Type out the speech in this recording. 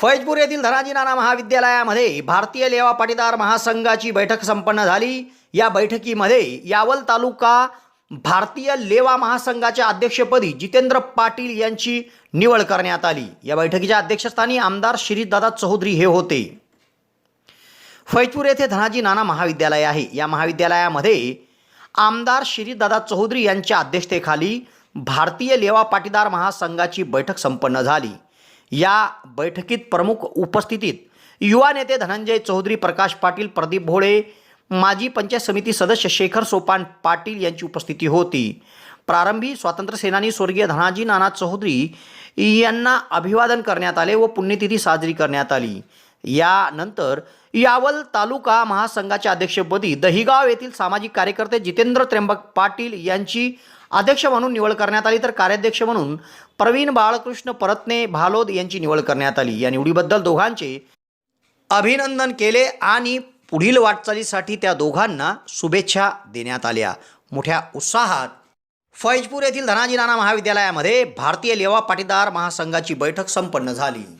फैजपूर येथील धनाजी नाना महाविद्यालयामध्ये भारतीय लेवा पाटीदार महासंघाची बैठक संपन्न झाली. या बैठकीमध्ये यावल तालुका भारतीय लेवा महासंघाच्या अध्यक्षपदी जितेंद्र पाटील यांची निवड करण्यात आली. या बैठकीच्या अध्यक्षस्थानी आमदार श्रीदादा चौधरी हे होते. फैजपूर येथे धनाजी नाना महाविद्यालय आहे. या महाविद्यालयामध्ये आमदार श्रीदादा चौधरी यांच्या अध्यक्षतेखाली भारतीय लेवा पाटीदार महासंघाची बैठक संपन्न झाली. या बैठकीत प्रमुख उपस्थितीत युवा नेते धनंजय चौधरी प्रकाश पाटील प्रदीप भोळे माजी पंचायत समिती सदस्य शेखर सोपान पाटील यांची उपस्थिती होती. प्रारंभी स्वातंत्र्यसेनानी स्वर्गीय धनाजी नाना चौधरी यांना अभिवादन करण्यात आले व पुण्यतिथी साजरी करण्यात आली. यानंतर यावल तालुका महासंघाच्या अध्यक्षपदी दहिगाव येथील सामाजिक कार्यकर्ते जितेंद्र त्र्यंबक पाटील यांची अध्यक्ष म्हणून निवड करण्यात आली तर कार्याध्यक्ष म्हणून प्रवीण बाळकृष्ण परतने भालोद यांची निवड करण्यात आली. या निवडीबद्दल दोघांचे अभिनंदन केले आणि पुढील वाटचालीसाठी त्या दोघांना शुभेच्छा देण्यात आल्या. मोठ्या उत्साहात फैजपूर येथील धनाजी नाना महाविद्यालयामध्ये भारतीय लेवा पाटीदार महासंघाची बैठक संपन्न झाली.